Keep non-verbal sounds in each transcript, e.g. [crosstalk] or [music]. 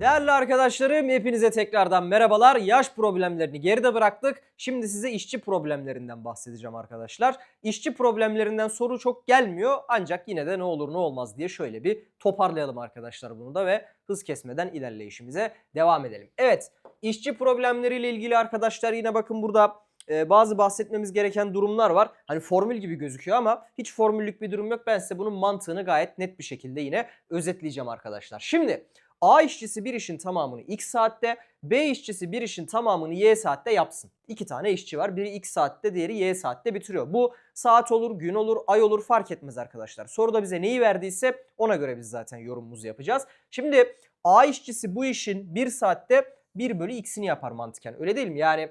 Değerli arkadaşlarım hepinize tekrardan merhabalar. Yaş problemlerini geride bıraktık. Şimdi size işçi problemlerinden bahsedeceğim arkadaşlar. İşçi problemlerinden soru çok gelmiyor ancak yine de ne olur ne olmaz diye şöyle bir toparlayalım arkadaşlar bunu da ve hız kesmeden ilerleyişimize devam edelim. Evet işçi problemleriyle ilgili arkadaşlar yine bakın burada e, bazı bahsetmemiz gereken durumlar var. Hani formül gibi gözüküyor ama hiç formüllük bir durum yok. Ben size bunun mantığını gayet net bir şekilde yine özetleyeceğim arkadaşlar. Şimdi A işçisi bir işin tamamını x saatte, B işçisi bir işin tamamını y saatte yapsın. İki tane işçi var. Biri x saatte, diğeri y saatte bitiriyor. Bu saat olur, gün olur, ay olur fark etmez arkadaşlar. Soruda bize neyi verdiyse ona göre biz zaten yorumumuzu yapacağız. Şimdi A işçisi bu işin 1 saatte 1 bölü x'ini yapar mantıken. Öyle değil mi? Yani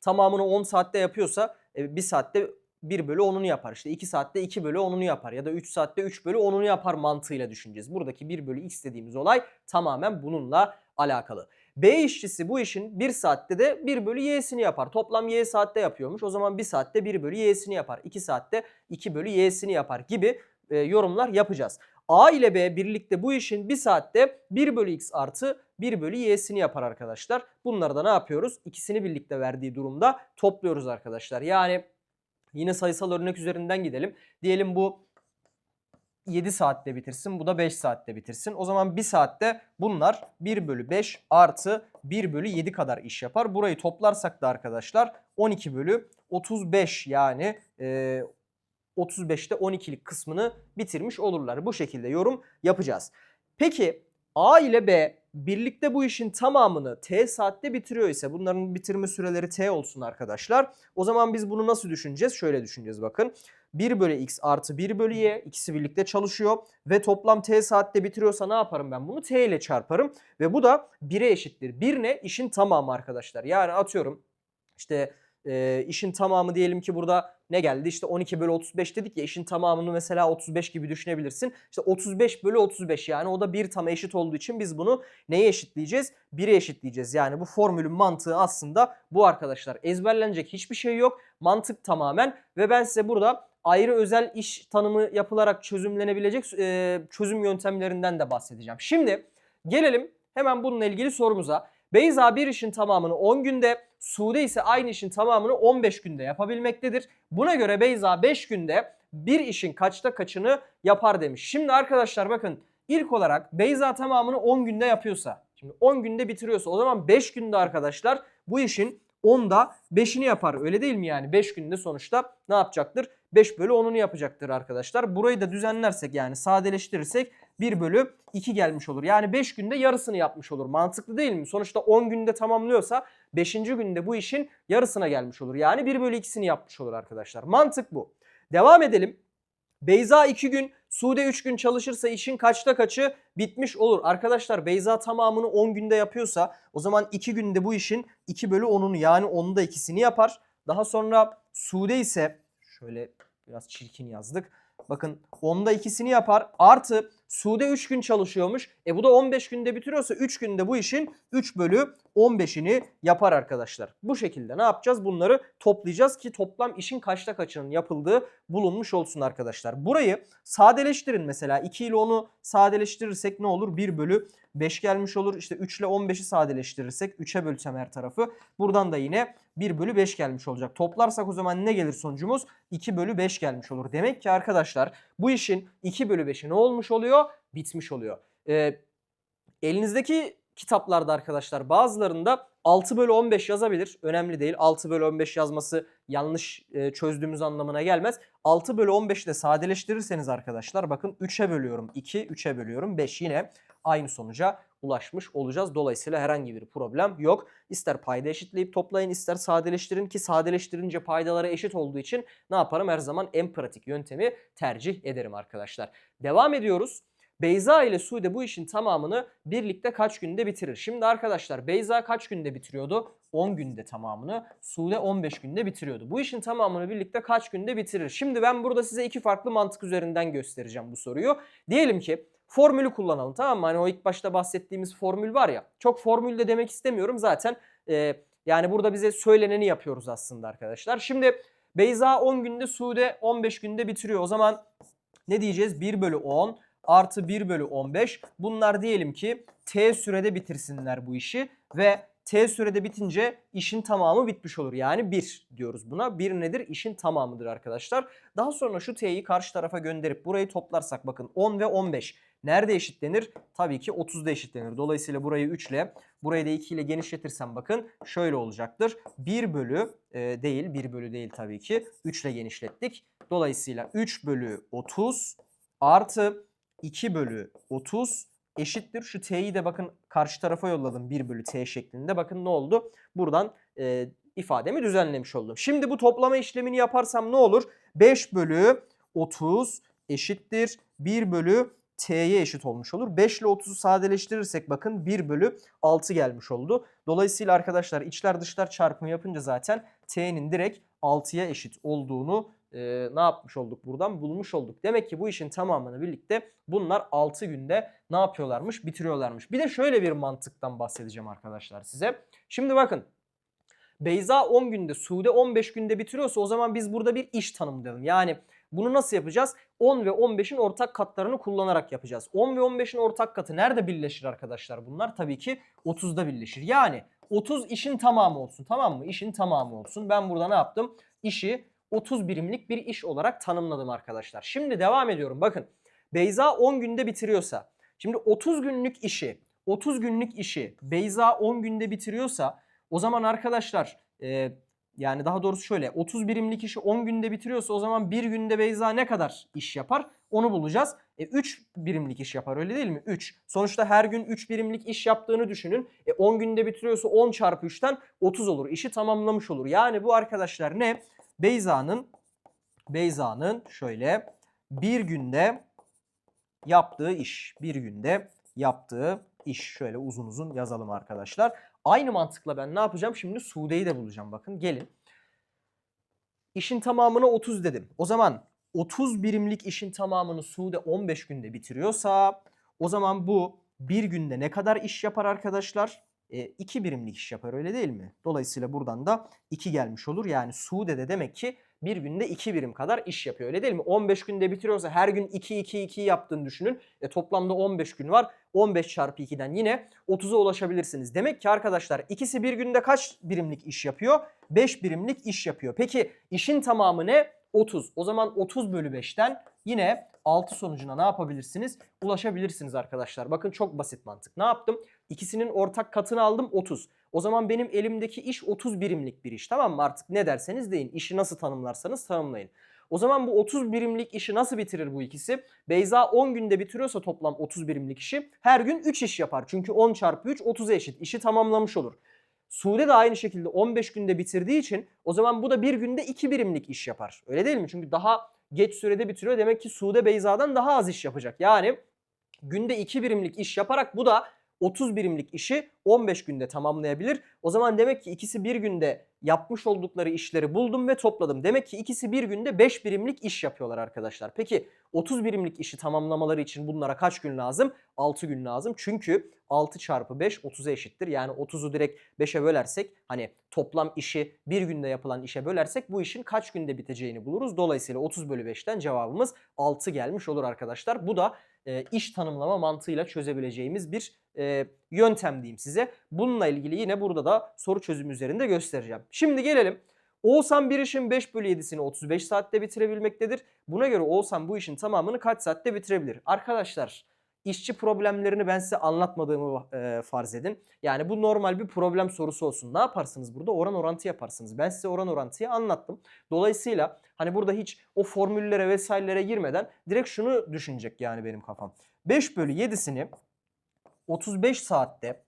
tamamını 10 saatte yapıyorsa 1 saatte 1 bölü 10'unu yapar. İşte 2 saatte 2 bölü 10'unu yapar. Ya da 3 saatte 3 bölü 10'unu yapar mantığıyla düşüneceğiz. Buradaki 1 bölü x dediğimiz olay tamamen bununla alakalı. B işçisi bu işin 1 saatte de 1 bölü y'sini yapar. Toplam y saatte yapıyormuş. O zaman 1 saatte 1 bölü y'sini yapar. 2 saatte 2 bölü y'sini yapar gibi e, yorumlar yapacağız. A ile B birlikte bu işin 1 saatte 1 bölü x artı 1 bölü y'sini yapar arkadaşlar. Bunları da ne yapıyoruz? İkisini birlikte verdiği durumda topluyoruz arkadaşlar. Yani Yine sayısal örnek üzerinden gidelim. Diyelim bu 7 saatte bitirsin. Bu da 5 saatte bitirsin. O zaman 1 saatte bunlar 1 bölü 5 artı 1 bölü 7 kadar iş yapar. Burayı toplarsak da arkadaşlar 12 bölü 35 yani e, 35'te 12'lik kısmını bitirmiş olurlar. Bu şekilde yorum yapacağız. Peki A ile B birlikte bu işin tamamını T saatte bitiriyor ise bunların bitirme süreleri T olsun arkadaşlar. O zaman biz bunu nasıl düşüneceğiz? Şöyle düşüneceğiz bakın. 1 bölü x artı 1 bölü y ikisi birlikte çalışıyor ve toplam t saatte bitiriyorsa ne yaparım ben bunu? t ile çarparım ve bu da 1'e eşittir. 1 ne? İşin tamamı arkadaşlar. Yani atıyorum işte e, işin tamamı diyelim ki burada ne geldi? İşte 12 bölü 35 dedik ya işin tamamını mesela 35 gibi düşünebilirsin. İşte 35 bölü 35 yani o da bir tam eşit olduğu için biz bunu neye eşitleyeceğiz? 1'e eşitleyeceğiz. Yani bu formülün mantığı aslında bu arkadaşlar. Ezberlenecek hiçbir şey yok. Mantık tamamen ve ben size burada ayrı özel iş tanımı yapılarak çözümlenebilecek e, çözüm yöntemlerinden de bahsedeceğim. Şimdi gelelim hemen bununla ilgili sorumuza. Beyza bir işin tamamını 10 günde, Sude ise aynı işin tamamını 15 günde yapabilmektedir. Buna göre Beyza 5 günde bir işin kaçta kaçını yapar demiş. Şimdi arkadaşlar bakın ilk olarak Beyza tamamını 10 günde yapıyorsa, şimdi 10 günde bitiriyorsa o zaman 5 günde arkadaşlar bu işin 10'da 5'ini yapar. Öyle değil mi yani? 5 günde sonuçta ne yapacaktır? 5 bölü 10'unu yapacaktır arkadaşlar. Burayı da düzenlersek yani sadeleştirirsek 1 bölü 2 gelmiş olur. Yani 5 günde yarısını yapmış olur. Mantıklı değil mi? Sonuçta 10 günde tamamlıyorsa 5. günde bu işin yarısına gelmiş olur. Yani 1 bölü 2'sini yapmış olur arkadaşlar. Mantık bu. Devam edelim. Beyza 2 gün, Sude 3 gün çalışırsa işin kaçta kaçı bitmiş olur. Arkadaşlar Beyza tamamını 10 günde yapıyorsa o zaman 2 günde bu işin 2 bölü 10'unu yani 10'un da ikisini yapar. Daha sonra Sude ise şöyle biraz çirkin yazdık. Bakın onda ikisini yapar. Artı Sude 3 gün çalışıyormuş. E bu da 15 günde bitiriyorsa 3 günde bu işin 3 bölü 15'ini yapar arkadaşlar. Bu şekilde ne yapacağız? Bunları toplayacağız ki toplam işin kaçta kaçının yapıldığı bulunmuş olsun arkadaşlar. Burayı sadeleştirin mesela. 2 ile 10'u sadeleştirirsek ne olur? 1 bölü 5 gelmiş olur. İşte 3 ile 15'i sadeleştirirsek 3'e bölsem her tarafı. Buradan da yine 1 bölü 5 gelmiş olacak. Toplarsak o zaman ne gelir sonucumuz? 2 bölü 5 gelmiş olur. Demek ki arkadaşlar bu işin 2 bölü 5'i ne olmuş oluyor? Bitmiş oluyor. Ee, elinizdeki kitaplarda arkadaşlar bazılarında 6 bölü 15 yazabilir. Önemli değil. 6 bölü 15 yazması yanlış e, çözdüğümüz anlamına gelmez. 6 bölü 15 de sadeleştirirseniz arkadaşlar bakın 3'e bölüyorum 2, 3'e bölüyorum 5 yine aynı sonuca ulaşmış olacağız. Dolayısıyla herhangi bir problem yok. İster payda eşitleyip toplayın ister sadeleştirin ki sadeleştirince paydaları eşit olduğu için ne yaparım? Her zaman en pratik yöntemi tercih ederim arkadaşlar. Devam ediyoruz. Beyza ile Sude bu işin tamamını birlikte kaç günde bitirir? Şimdi arkadaşlar Beyza kaç günde bitiriyordu? 10 günde tamamını. Sude 15 günde bitiriyordu. Bu işin tamamını birlikte kaç günde bitirir? Şimdi ben burada size iki farklı mantık üzerinden göstereceğim bu soruyu. Diyelim ki formülü kullanalım tamam mı? Hani o ilk başta bahsettiğimiz formül var ya. Çok formül de demek istemiyorum zaten. E, yani burada bize söyleneni yapıyoruz aslında arkadaşlar. Şimdi Beyza 10 günde Sude 15 günde bitiriyor. O zaman ne diyeceğiz? 1 bölü 10 artı 1 bölü 15. Bunlar diyelim ki t sürede bitirsinler bu işi ve t sürede bitince işin tamamı bitmiş olur. Yani 1 diyoruz buna. 1 nedir? İşin tamamıdır arkadaşlar. Daha sonra şu t'yi karşı tarafa gönderip burayı toplarsak bakın 10 ve 15 nerede eşitlenir? Tabii ki 30'da eşitlenir. Dolayısıyla burayı 3 ile burayı da 2 ile genişletirsem bakın şöyle olacaktır. 1 bölü e, değil 1 bölü değil tabii ki 3 ile genişlettik. Dolayısıyla 3 bölü 30 artı 2 bölü 30 eşittir. Şu t'yi de bakın karşı tarafa yolladım 1 bölü t şeklinde. Bakın ne oldu? Buradan e, ifademi düzenlemiş oldum. Şimdi bu toplama işlemini yaparsam ne olur? 5 bölü 30 eşittir 1 bölü t'ye eşit olmuş olur. 5 ile 30'u sadeleştirirsek bakın 1 bölü 6 gelmiş oldu. Dolayısıyla arkadaşlar içler dışlar çarpımı yapınca zaten t'nin direkt 6'ya eşit olduğunu e, ne yapmış olduk buradan bulmuş olduk. Demek ki bu işin tamamını birlikte bunlar 6 günde ne yapıyorlarmış bitiriyorlarmış. Bir de şöyle bir mantıktan bahsedeceğim arkadaşlar size. Şimdi bakın Beyza 10 günde Sude 15 günde bitiriyorsa o zaman biz burada bir iş tanımlayalım. Yani bunu nasıl yapacağız? 10 ve 15'in ortak katlarını kullanarak yapacağız. 10 ve 15'in ortak katı nerede birleşir arkadaşlar bunlar? Tabii ki 30'da birleşir. Yani 30 işin tamamı olsun tamam mı? İşin tamamı olsun. Ben burada ne yaptım? İşi 30 birimlik bir iş olarak tanımladım arkadaşlar. Şimdi devam ediyorum. Bakın Beyza 10 günde bitiriyorsa şimdi 30 günlük işi 30 günlük işi Beyza 10 günde bitiriyorsa o zaman arkadaşlar e, yani daha doğrusu şöyle 30 birimlik işi 10 günde bitiriyorsa o zaman bir günde Beyza ne kadar iş yapar? Onu bulacağız. E, 3 birimlik iş yapar öyle değil mi? 3. Sonuçta her gün 3 birimlik iş yaptığını düşünün. E, 10 günde bitiriyorsa 10 çarpı 3'ten 30 olur. İşi tamamlamış olur. Yani bu arkadaşlar ne? Beyza'nın Beyza'nın şöyle bir günde yaptığı iş. Bir günde yaptığı iş. Şöyle uzun uzun yazalım arkadaşlar. Aynı mantıkla ben ne yapacağım? Şimdi Sude'yi de bulacağım. Bakın gelin. İşin tamamına 30 dedim. O zaman 30 birimlik işin tamamını Sude 15 günde bitiriyorsa o zaman bu bir günde ne kadar iş yapar arkadaşlar? 2 birimlik iş yapar öyle değil mi? Dolayısıyla buradan da 2 gelmiş olur. Yani Sude de demek ki bir günde 2 birim kadar iş yapıyor öyle değil mi? 15 günde bitiriyorsa her gün 2 2 2 yaptığını düşünün. E, toplamda 15 gün var. 15 çarpı 2'den yine 30'a ulaşabilirsiniz. Demek ki arkadaşlar ikisi bir günde kaç birimlik iş yapıyor? 5 birimlik iş yapıyor. Peki işin tamamı ne? 30. O zaman 30 bölü 5'ten yine 6 sonucuna ne yapabilirsiniz? Ulaşabilirsiniz arkadaşlar. Bakın çok basit mantık. Ne yaptım? İkisinin ortak katını aldım 30. O zaman benim elimdeki iş 30 birimlik bir iş tamam mı? Artık ne derseniz deyin. İşi nasıl tanımlarsanız tanımlayın. O zaman bu 30 birimlik işi nasıl bitirir bu ikisi? Beyza 10 günde bitiriyorsa toplam 30 birimlik işi her gün 3 iş yapar. Çünkü 10 çarpı 3 30'a eşit. İşi tamamlamış olur. Sude de aynı şekilde 15 günde bitirdiği için o zaman bu da bir günde 2 birimlik iş yapar. Öyle değil mi? Çünkü daha geç sürede bitiriyor. Demek ki Sude Beyza'dan daha az iş yapacak. Yani günde 2 birimlik iş yaparak bu da 30 birimlik işi 15 günde tamamlayabilir. O zaman demek ki ikisi bir günde yapmış oldukları işleri buldum ve topladım. Demek ki ikisi bir günde 5 birimlik iş yapıyorlar arkadaşlar. Peki 30 birimlik işi tamamlamaları için bunlara kaç gün lazım? 6 gün lazım. Çünkü 6 çarpı 5 30'a eşittir. Yani 30'u direkt 5'e bölersek hani toplam işi bir günde yapılan işe bölersek bu işin kaç günde biteceğini buluruz. Dolayısıyla 30 bölü 5'ten cevabımız 6 gelmiş olur arkadaşlar. Bu da e, iş tanımlama mantığıyla çözebileceğimiz bir e, yöntem diyeyim size. Bununla ilgili yine burada da soru çözümü üzerinde göstereceğim. Şimdi gelelim. Oğuzhan bir işin 5 bölü 7'sini 35 saatte bitirebilmektedir. Buna göre Oğuzhan bu işin tamamını kaç saatte bitirebilir? Arkadaşlar işçi problemlerini ben size anlatmadığımı e, farz edin. Yani bu normal bir problem sorusu olsun. Ne yaparsınız burada? Oran orantı yaparsınız. Ben size oran orantıyı anlattım. Dolayısıyla hani burada hiç o formüllere vesairelere girmeden direkt şunu düşünecek yani benim kafam. 5 bölü 7'sini 35 saatte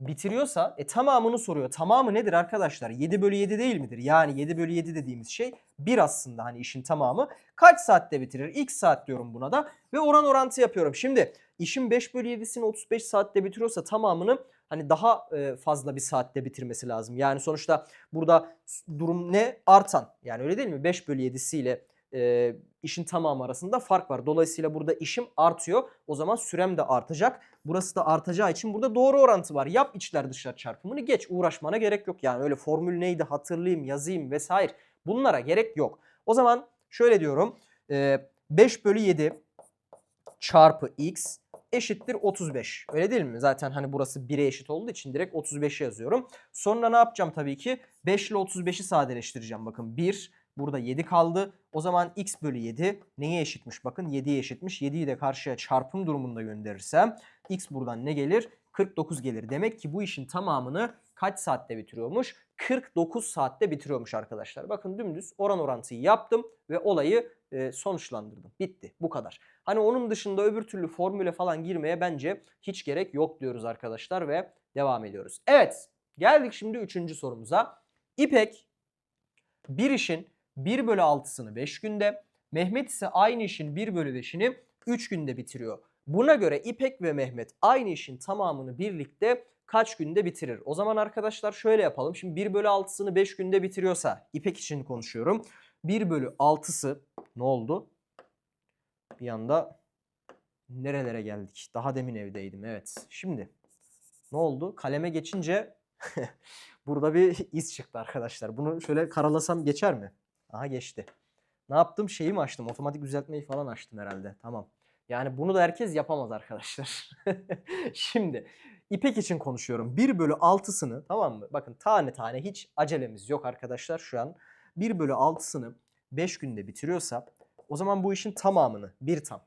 bitiriyorsa e, tamamını soruyor. Tamamı nedir arkadaşlar? 7 bölü 7 değil midir? Yani 7 bölü 7 dediğimiz şey 1 aslında hani işin tamamı. Kaç saatte bitirir? X saat diyorum buna da ve oran orantı yapıyorum. Şimdi işin 5 bölü 7'sini 35 saatte bitiriyorsa tamamını hani daha e, fazla bir saatte bitirmesi lazım. Yani sonuçta burada durum ne? Artan. Yani öyle değil mi? 5 bölü 7'siyle e, işin tamamı arasında fark var. Dolayısıyla burada işim artıyor. O zaman sürem de artacak. Burası da artacağı için burada doğru orantı var. Yap içler dışlar çarpımını geç. Uğraşmana gerek yok. Yani öyle formül neydi hatırlayayım yazayım vesaire. Bunlara gerek yok. O zaman şöyle diyorum. E, 5 bölü 7 çarpı x eşittir 35. Öyle değil mi? Zaten hani burası 1'e eşit olduğu için direkt 35'i yazıyorum. Sonra ne yapacağım tabii ki? 5 ile 35'i sadeleştireceğim. Bakın 1, burada 7 kaldı. O zaman x bölü 7 neye eşitmiş? Bakın 7'ye eşitmiş. 7'yi de karşıya çarpım durumunda gönderirsem x buradan ne gelir? 49 gelir. Demek ki bu işin tamamını kaç saatte bitiriyormuş? 49 saatte bitiriyormuş arkadaşlar. Bakın dümdüz oran orantıyı yaptım ve olayı e, sonuçlandırdım. Bitti. Bu kadar. Hani onun dışında öbür türlü formüle falan girmeye bence hiç gerek yok diyoruz arkadaşlar ve devam ediyoruz. Evet geldik şimdi üçüncü sorumuza. İpek bir işin 1 bölü 6'sını 5 günde, Mehmet ise aynı işin 1 bölü 5'ini 3 günde bitiriyor. Buna göre İpek ve Mehmet aynı işin tamamını birlikte kaç günde bitirir? O zaman arkadaşlar şöyle yapalım. Şimdi 1 bölü 6'sını 5 günde bitiriyorsa İpek için konuşuyorum. 1 bölü 6'sı ne oldu? Bir anda nerelere geldik? Daha demin evdeydim evet. Şimdi ne oldu? Kaleme geçince [laughs] burada bir iz çıktı arkadaşlar. Bunu şöyle karalasam geçer mi? Aha geçti. Ne yaptım? Şeyi mi açtım? Otomatik düzeltmeyi falan açtım herhalde. Tamam. Yani bunu da herkes yapamaz arkadaşlar. [laughs] Şimdi İpek için konuşuyorum. 1 bölü 6'sını tamam mı? Bakın tane tane hiç acelemiz yok arkadaşlar şu an. 1 bölü 6'sını 5 günde bitiriyorsa o zaman bu işin tamamını bir tam.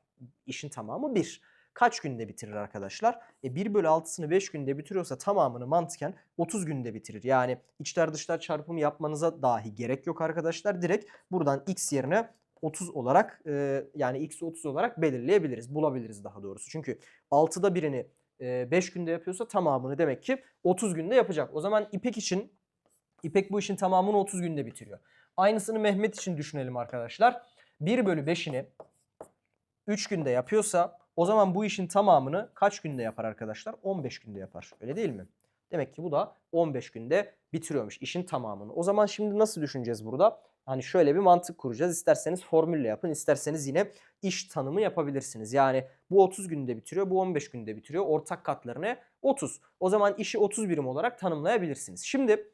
işin tamamı 1. Kaç günde bitirir arkadaşlar? E 1 bölü 6'sını 5 günde bitiriyorsa tamamını mantıken 30 günde bitirir. Yani içler dışlar çarpımı yapmanıza dahi gerek yok arkadaşlar. Direkt buradan x yerine 30 olarak e, yani x 30 olarak belirleyebiliriz. Bulabiliriz daha doğrusu. Çünkü 6'da birini 5 günde yapıyorsa tamamını demek ki 30 günde yapacak. O zaman İpek için İpek bu işin tamamını 30 günde bitiriyor. Aynısını Mehmet için düşünelim arkadaşlar. 1 bölü 5'ini 3 günde yapıyorsa o zaman bu işin tamamını kaç günde yapar arkadaşlar? 15 günde yapar. Öyle değil mi? Demek ki bu da 15 günde bitiriyormuş işin tamamını. O zaman şimdi nasıl düşüneceğiz burada? Hani şöyle bir mantık kuracağız. İsterseniz formülle yapın, isterseniz yine iş tanımı yapabilirsiniz. Yani bu 30 günde bitiriyor, bu 15 günde bitiriyor. Ortak katlarını 30. O zaman işi 30 birim olarak tanımlayabilirsiniz. Şimdi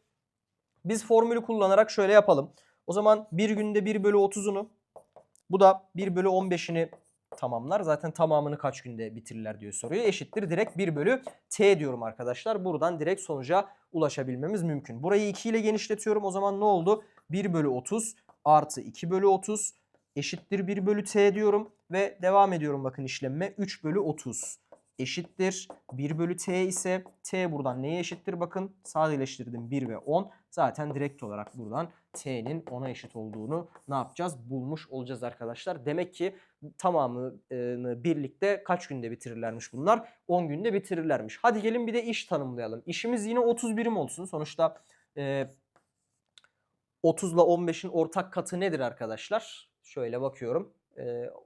biz formülü kullanarak şöyle yapalım. O zaman bir günde 1 bölü 30'unu bu da 1 bölü 15'ini tamamlar. Zaten tamamını kaç günde bitirirler diye soruyor. Eşittir direkt 1 bölü t diyorum arkadaşlar. Buradan direkt sonuca ulaşabilmemiz mümkün. Burayı 2 ile genişletiyorum. O zaman ne oldu? 1 bölü 30 artı 2 bölü 30 eşittir 1 bölü t diyorum. Ve devam ediyorum bakın işlemime. 3 bölü 30 eşittir 1 bölü t ise t buradan neye eşittir bakın sadeleştirdim 1 ve 10 zaten direkt olarak buradan t'nin 10'a eşit olduğunu ne yapacağız bulmuş olacağız arkadaşlar. Demek ki tamamını birlikte kaç günde bitirirlermiş bunlar 10 günde bitirirlermiş. Hadi gelin bir de iş tanımlayalım. İşimiz yine 30 birim olsun sonuçta e, 30 ile 15'in ortak katı nedir arkadaşlar? Şöyle bakıyorum.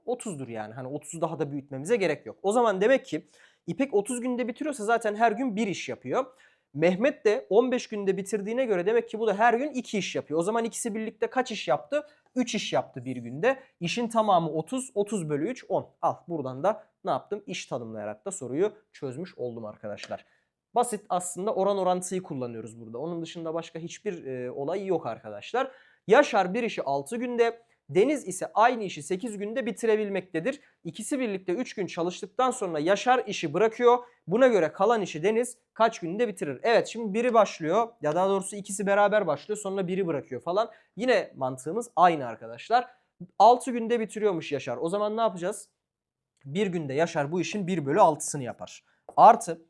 30'dur yani. Hani 30'u daha da büyütmemize gerek yok. O zaman demek ki İpek 30 günde bitiriyorsa zaten her gün bir iş yapıyor. Mehmet de 15 günde bitirdiğine göre demek ki bu da her gün 2 iş yapıyor. O zaman ikisi birlikte kaç iş yaptı? 3 iş yaptı bir günde. İşin tamamı 30. 30 bölü 3 10. Al buradan da ne yaptım? İş tanımlayarak da soruyu çözmüş oldum arkadaşlar. Basit aslında oran orantıyı kullanıyoruz burada. Onun dışında başka hiçbir e, olay yok arkadaşlar. Yaşar bir işi 6 günde, Deniz ise aynı işi 8 günde bitirebilmektedir. İkisi birlikte 3 gün çalıştıktan sonra Yaşar işi bırakıyor. Buna göre kalan işi Deniz kaç günde bitirir? Evet şimdi biri başlıyor ya daha doğrusu ikisi beraber başlıyor sonra biri bırakıyor falan. Yine mantığımız aynı arkadaşlar. 6 günde bitiriyormuş Yaşar. O zaman ne yapacağız? Bir günde Yaşar bu işin 1 bölü 6'sını yapar. Artı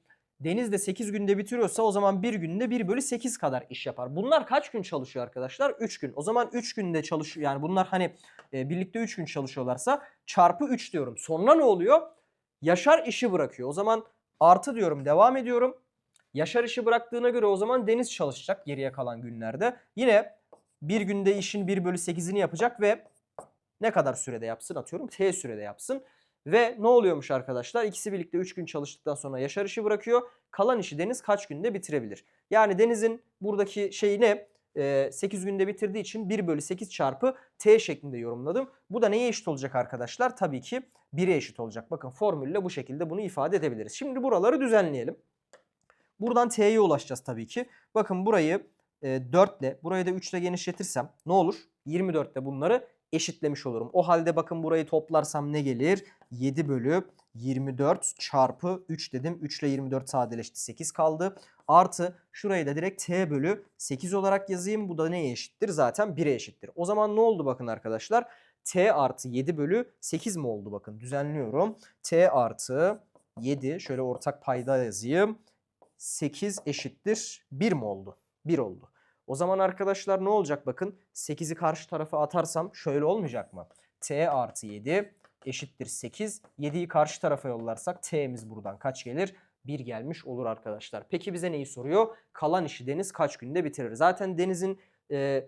Deniz de 8 günde bitiriyorsa o zaman bir günde 1 bölü 8 kadar iş yapar. Bunlar kaç gün çalışıyor arkadaşlar? 3 gün. O zaman 3 günde çalışıyor. Yani bunlar hani e, birlikte 3 gün çalışıyorlarsa çarpı 3 diyorum. Sonra ne oluyor? Yaşar işi bırakıyor. O zaman artı diyorum devam ediyorum. Yaşar işi bıraktığına göre o zaman Deniz çalışacak geriye kalan günlerde. Yine bir günde işin 1 bölü 8'ini yapacak ve ne kadar sürede yapsın atıyorum t sürede yapsın. Ve ne oluyormuş arkadaşlar? İkisi birlikte 3 gün çalıştıktan sonra Yaşar işi bırakıyor. Kalan işi Deniz kaç günde bitirebilir? Yani Deniz'in buradaki şeyi ne? Ee, 8 günde bitirdiği için 1 bölü 8 çarpı t şeklinde yorumladım. Bu da neye eşit olacak arkadaşlar? Tabii ki 1'e eşit olacak. Bakın formülle bu şekilde bunu ifade edebiliriz. Şimdi buraları düzenleyelim. Buradan t'ye ulaşacağız tabii ki. Bakın burayı e, 4 ile burayı da 3 ile genişletirsem ne olur? 24 ile bunları eşitlemiş olurum. O halde bakın burayı toplarsam ne gelir? 7 bölü 24 çarpı 3 dedim. 3 ile 24 sadeleşti 8 kaldı. Artı şurayı da direkt t bölü 8 olarak yazayım. Bu da neye eşittir? Zaten 1'e eşittir. O zaman ne oldu bakın arkadaşlar? t artı 7 bölü 8 mi oldu bakın düzenliyorum. t artı 7 şöyle ortak payda yazayım. 8 eşittir 1 mi oldu? 1 oldu. O zaman arkadaşlar ne olacak bakın 8'i karşı tarafa atarsam şöyle olmayacak mı? t artı 7 eşittir 8. 7'yi karşı tarafa yollarsak t'miz buradan kaç gelir? 1 gelmiş olur arkadaşlar. Peki bize neyi soruyor? Kalan işi Deniz kaç günde bitirir? Zaten Deniz'in e,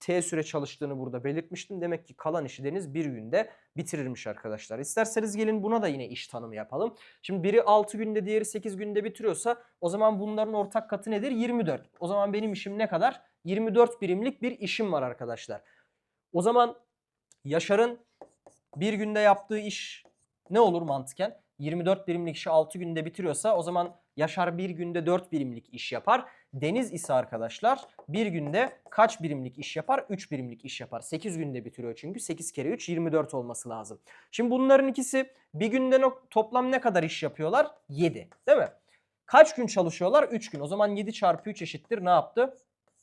T süre çalıştığını burada belirtmiştim. Demek ki kalan işi Deniz bir günde bitirirmiş arkadaşlar. İsterseniz gelin buna da yine iş tanımı yapalım. Şimdi biri 6 günde diğeri 8 günde bitiriyorsa o zaman bunların ortak katı nedir? 24. O zaman benim işim ne kadar? 24 birimlik bir işim var arkadaşlar. O zaman Yaşar'ın bir günde yaptığı iş ne olur mantıken? 24 birimlik işi 6 günde bitiriyorsa o zaman Yaşar bir günde 4 birimlik iş yapar. Deniz ise arkadaşlar bir günde kaç birimlik iş yapar? 3 birimlik iş yapar. 8 günde bitiriyor çünkü 8 kere 3 24 olması lazım. Şimdi bunların ikisi bir günde toplam ne kadar iş yapıyorlar? 7 değil mi? Kaç gün çalışıyorlar? 3 gün. O zaman 7 çarpı 3 eşittir ne yaptı?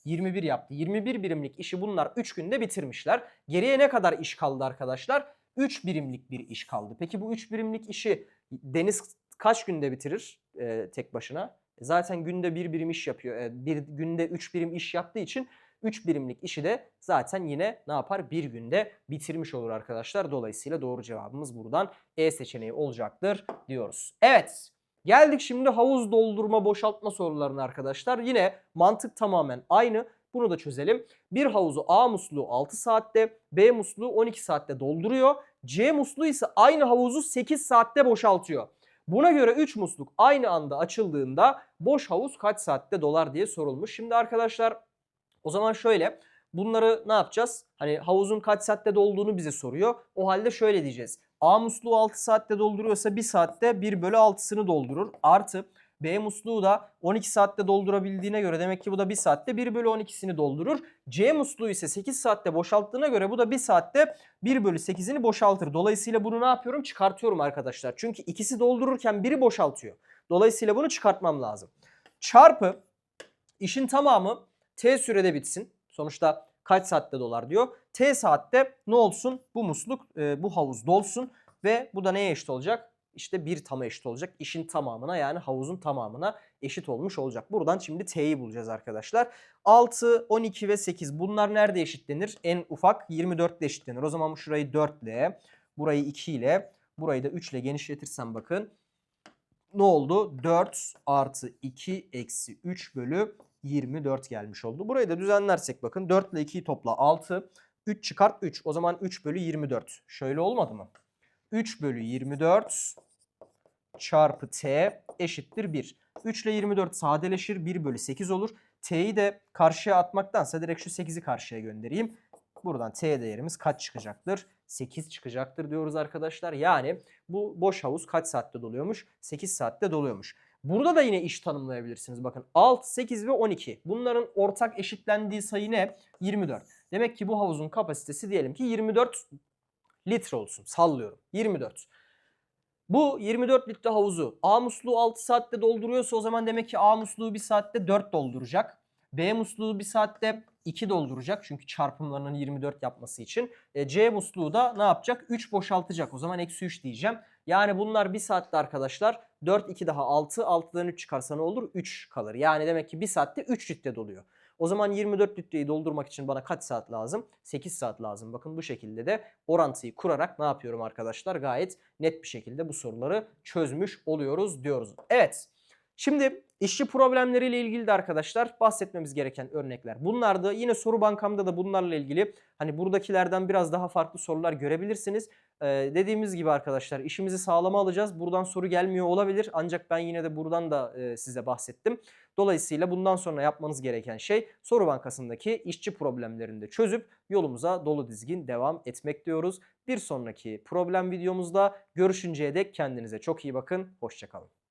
21 yaptı. 21 birimlik işi bunlar 3 günde bitirmişler. Geriye ne kadar iş kaldı arkadaşlar? 3 birimlik bir iş kaldı. Peki bu 3 birimlik işi Deniz kaç günde bitirir e, tek başına? Zaten günde bir birim iş yapıyor. E, bir günde 3 birim iş yaptığı için 3 birimlik işi de zaten yine ne yapar? Bir günde bitirmiş olur arkadaşlar. Dolayısıyla doğru cevabımız buradan E seçeneği olacaktır diyoruz. Evet. Geldik şimdi havuz doldurma boşaltma sorularına arkadaşlar. Yine mantık tamamen aynı. Bunu da çözelim. Bir havuzu A musluğu 6 saatte, B musluğu 12 saatte dolduruyor. C musluğu ise aynı havuzu 8 saatte boşaltıyor. Buna göre 3 musluk aynı anda açıldığında boş havuz kaç saatte dolar diye sorulmuş. Şimdi arkadaşlar o zaman şöyle bunları ne yapacağız? Hani havuzun kaç saatte dolduğunu bize soruyor. O halde şöyle diyeceğiz. A musluğu 6 saatte dolduruyorsa 1 saatte 1 bölü 6'sını doldurur. Artı B musluğu da 12 saatte doldurabildiğine göre demek ki bu da 1 saatte 1 bölü 12'sini doldurur. C musluğu ise 8 saatte boşalttığına göre bu da 1 saatte 1 bölü 8'ini boşaltır. Dolayısıyla bunu ne yapıyorum? Çıkartıyorum arkadaşlar. Çünkü ikisi doldururken biri boşaltıyor. Dolayısıyla bunu çıkartmam lazım. Çarpı işin tamamı T sürede bitsin. Sonuçta kaç saatte dolar diyor. T saatte ne olsun? Bu musluk, e, bu havuz dolsun ve bu da neye eşit olacak? İşte bir tama eşit olacak. İşin tamamına yani havuzun tamamına eşit olmuş olacak. Buradan şimdi T'yi bulacağız arkadaşlar. 6, 12 ve 8 bunlar nerede eşitlenir? En ufak 24 ile eşitlenir. O zaman şurayı 4 ile, burayı 2 ile, burayı da 3 ile genişletirsem bakın. Ne oldu? 4 artı 2 eksi 3 bölü 24 gelmiş oldu. Burayı da düzenlersek bakın 4 ile 2'yi topla 6. 3 çıkart 3. O zaman 3 bölü 24. Şöyle olmadı mı? 3 bölü 24 çarpı t eşittir 1. 3 ile 24 sadeleşir 1 bölü 8 olur. T'yi de karşıya atmaktansa direkt şu 8'i karşıya göndereyim. Buradan t değerimiz kaç çıkacaktır? 8 çıkacaktır diyoruz arkadaşlar. Yani bu boş havuz kaç saatte doluyormuş? 8 saatte doluyormuş. Burada da yine iş tanımlayabilirsiniz. Bakın 6, 8 ve 12. Bunların ortak eşitlendiği sayı ne? 24. Demek ki bu havuzun kapasitesi diyelim ki 24 litre olsun. Sallıyorum. 24. Bu 24 litre havuzu A musluğu 6 saatte dolduruyorsa o zaman demek ki A musluğu 1 saatte 4 dolduracak. B musluğu 1 saatte 2 dolduracak çünkü çarpımlarının 24 yapması için. E, C musluğu da ne yapacak? 3 boşaltacak. O zaman eksi 3 diyeceğim. Yani bunlar 1 saatte arkadaşlar 4 2 daha 6. 6'dan 3 çıkarsa ne olur? 3 kalır. Yani demek ki 1 saatte 3 litre doluyor. O zaman 24 litreyi doldurmak için bana kaç saat lazım? 8 saat lazım. Bakın bu şekilde de orantıyı kurarak ne yapıyorum arkadaşlar? Gayet net bir şekilde bu soruları çözmüş oluyoruz diyoruz. Evet. Şimdi işçi problemleriyle ilgili de arkadaşlar bahsetmemiz gereken örnekler. Bunlar da yine soru bankamda da bunlarla ilgili hani buradakilerden biraz daha farklı sorular görebilirsiniz. Dediğimiz gibi arkadaşlar işimizi sağlama alacağız. Buradan soru gelmiyor olabilir ancak ben yine de buradan da size bahsettim. Dolayısıyla bundan sonra yapmanız gereken şey soru bankasındaki işçi problemlerini de çözüp yolumuza dolu dizgin devam etmek diyoruz. Bir sonraki problem videomuzda görüşünceye dek kendinize çok iyi bakın. Hoşçakalın.